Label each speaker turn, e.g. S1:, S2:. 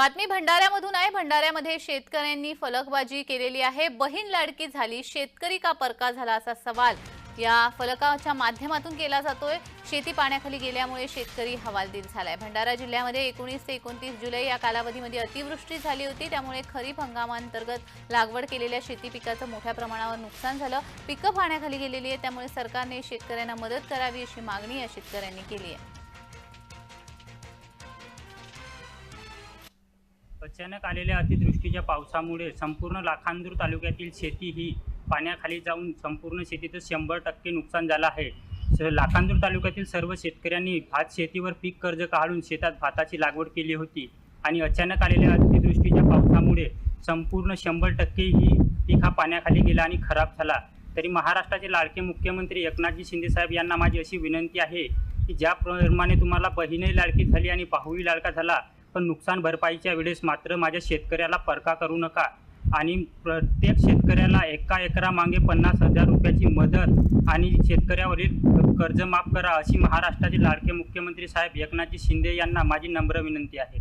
S1: बातमी भंडाऱ्यामधून आहे. भंडाऱ्यामध्ये शेतकऱ्यांनी फलकबाजी केलेली आहे. बहीण लाडकी झाली. शेतकरी का परका झाला असा सवाल या फलकाच्या माध्यमातून केला जातोय. शेती पाण्याखाली गेल्यामुळे शेतकरी हवालदिल झालाय. भंडारा जिल्ह्यामध्ये एकोणीस ते एकोणतीस जुलै या कालावधीमध्ये अतिवृष्टी झाली होती. त्यामुळे खरीप हंगामांतर्गत लागवड केलेल्या शेती पिकाचं मोठ्या प्रमाणावर नुकसान झालं. पिकं पाण्याखाली गेलेली आहे त्यामुळे सरकारने शेतकऱ्यांना मदत करावी अशी मागणी या शेतकऱ्यांनी केली आहे.
S2: अचानक आलेल्या अतिवृष्टीच्या पावसामुळे संपूर्ण लाखांदूर तालुक्यातील शेती ही पाण्याखाली जाऊन संपूर्ण शेतीचं शंभर टक्के नुकसान झालं आहे. लाखांदूर तालुक्यातील सर्व शेतकऱ्यांनी भात शेतीवर पीक कर्ज काढून शेतात भाताची लागवड केली होती आणि अचानक आलेल्या अतिवृष्टीच्या पावसामुळे संपूर्ण शंभर टक्के ही पीक हा पाण्याखाली गेला आणि खराब झाला. तरी महाराष्ट्राचे लाडके मुख्यमंत्री एकनाथजी शिंदेसाहेब यांना माझी अशी विनंती आहे की ज्याप्रमाणे तुम्हाला बहीणही लाडकी झाली आणि भाऊही लाडका झाला पण नुकसान भरपाईच्या वेळेस मात्र माझ्या शेतकऱ्याला परका करू नका. आणि प्रत्येक शेतकऱ्याला एका एकरामागे पन्नास हजार रुपयाची मदत आणि शेतकऱ्यावरील कर्ज माफ करा अशी महाराष्ट्राचे लाडके मुख्यमंत्री साहेब एकनाथजी शिंदे यांना माझी नम्र विनंती आहे.